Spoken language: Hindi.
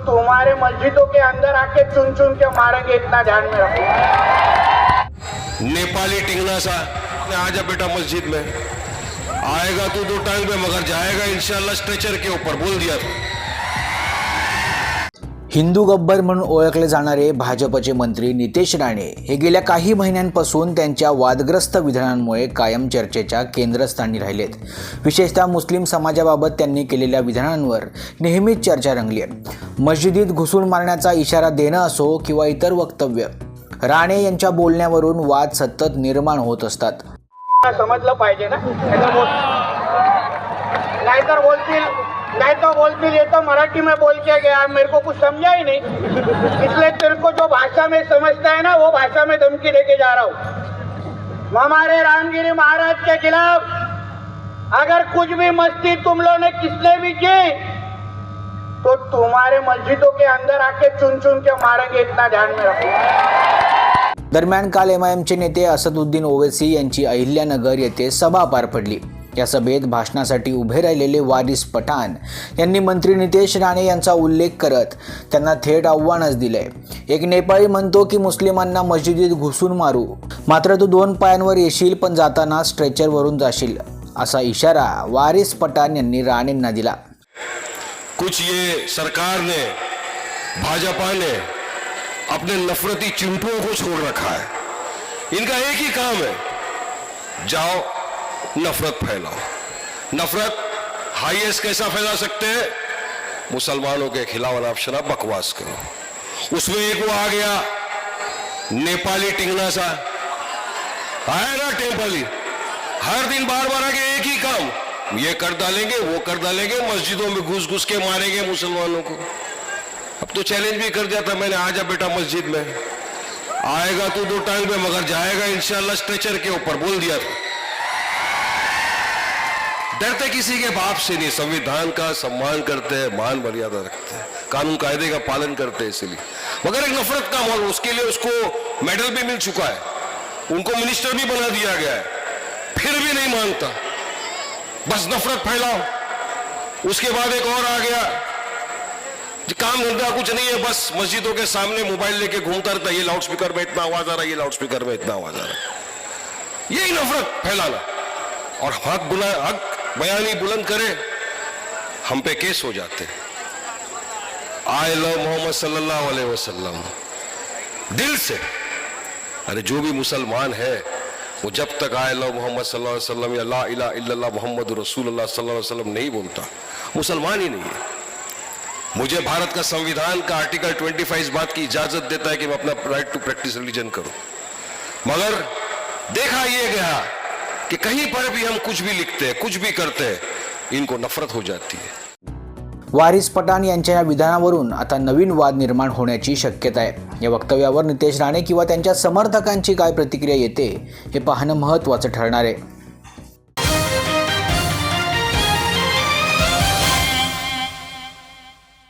तुम्हारे मस्जिदों के अंदर आके चुन चुन के मारेंगे, इतना ध्यान में रखो। नेपाली टिंगना सा आ जा बेटा मस्जिद में। आएगा तू दो टाइम पे मगर जाएगा, इंशाल्लाह स्ट्रेचर के ऊपर, बोल दिया तू। हिंदू गब्बर म्हणून ओळखले जाणारे भाजपचे मंत्री नितेश राणे हे गेल्या काही महिन्यांपासून त्यांच्या वादग्रस्त विधानांमुळे कायम चर्चेच्या केंद्रस्थानी राहिलेत. विशेषतः मुस्लिम समाजाबाबत त्यांनी केलेल्या विधानांवर नेहमीच चर्चा रंगली आहे. मस्जिदीत घुसून मारण्याचा इशारा देणं असो किंवा इतर वक्तव्य राणे यांच्या बोलण्यावरून वाद सतत निर्माण होत असतात. समजलं पाहिजे ना? नाहीतर बोलतील. नहीं तो बोलतील ये तो मराठी में बोल के गया, मेरे को कुछ समझा ही नहीं। इसलिए तेरे को जो भाषा में समझता है ना, वो भाषा में धमकी देके जा रहा हूँ। हमारे रामगिरी महाराज के खिलाफ अगर कुछ भी मस्ती तुम लोग ने किसने भी की तो तुम्हारे मस्जिदों के अंदर आके चुन चुन के मारेंगे, इतना ध्यान में रखो। दरम्यान काल एम आय एमचे नेते असदुद्दीन ओवेसी यांची अहिल्यानगर येथे सभा पार पडली. या सभेत भाषणासाठी उभे राहिलेले वारिस पठाण यांनी मंत्री नितेश राणे यांचा उल्लेख करत त्यांना थेट आव्हानच दिलंय एक नेपाळी म्हणतो की मुस्लिमांना मस्जिदीत घुसून मारू. मात्र तू दोन पायांवर येशील पण जाताना स्ट्रेचरवरून जाशील असा इशारा वारिस पठाण यांनी राणेंना दिला. कुछ ये सरकारने भाजपाने भाजपा अपने नफरती चिंटुओं को छोड़ रखा है। इनका एक ही काम है जाओ नफरत फैलाओ। नफरत हाईएस्ट कैसा फैला सकते हैं? मुसलमानों के खिलाफ आप शराब बकवास करो। उसमें एक वो आ गया, नेपाली टिंगना सा। आया ना नेपाली हर दिन बार बार आके एक ही काम, ये कर डालेंगे, वो कर डालेंगे, मस्जिदों में घुस घुस के मारेंगे मुसलमानों को। अब तो चैलेंज भी कर दिया था मैंने, आ जा बेटा मस्जिद में। आएगा तू दो टाइम पे, मगर जाएगा, इंशाल्लाह स्ट्रेचर के ऊपर, बोल दिया था। डरते किसी के बाप से नहीं संविधान का सम्मान करते हैं मान मर्यादा रखते हैं कानून कायदे का पालन करते हैं इसलिए। मगर एक नफरत का माहौल उसके लिए उसको मेडल भी मिल चुका है उनको मिनिस्टर भी बना दिया गया है फिर भी नहीं मानता बस नफरत फैलाओ। उसके बाद एक और आ गया काम धंधा कुछ नहीं है बस मस्जिदों के सामने मोबाइल लेके घूमता रहता है, ये लाउड स्पीकर में इतना आवाज़ आ रहा है ये लाउड स्पीकर में इतना आवाज़ आ रहा है। यही नफरत फैलाना। और हक बुला हक बयानी बुलंद करे, हम पे केस हो जाते आई लव मोहम्मद सल्लल्लाहु अलैहि वसल्लम। दिल से। अरे जो भी मुसलमान है, वो जब तक आए लव मोहम्मद वसल्लम या ला इला मोहम्मद अलैहि वसल्लम नहीं बोलता। मुसलमान ही नहीं है। मुझे भारत का संविधान का आर्टिकल 25 इस बात की इजाज़त देता है कि मैं अपना राइट टू प्रैक्टिस रिलीजन करूँ। मगर देखा यह गया कि कहीं पर भी हम कुछ भी लिखते हैं कुछ भी करते हैं इनको नफरत हो जाती है। वारिस पठाण यांच्या या विधानावरून आता नवीन वाद निर्माण होण्याची शक्यता आहे. या वक्तव्यावर नितेश राणे किंवा त्यांच्या समर्थकांची काय प्रतिक्रिया येते हे पाहणं महत्त्वाचं ठरणार आहे.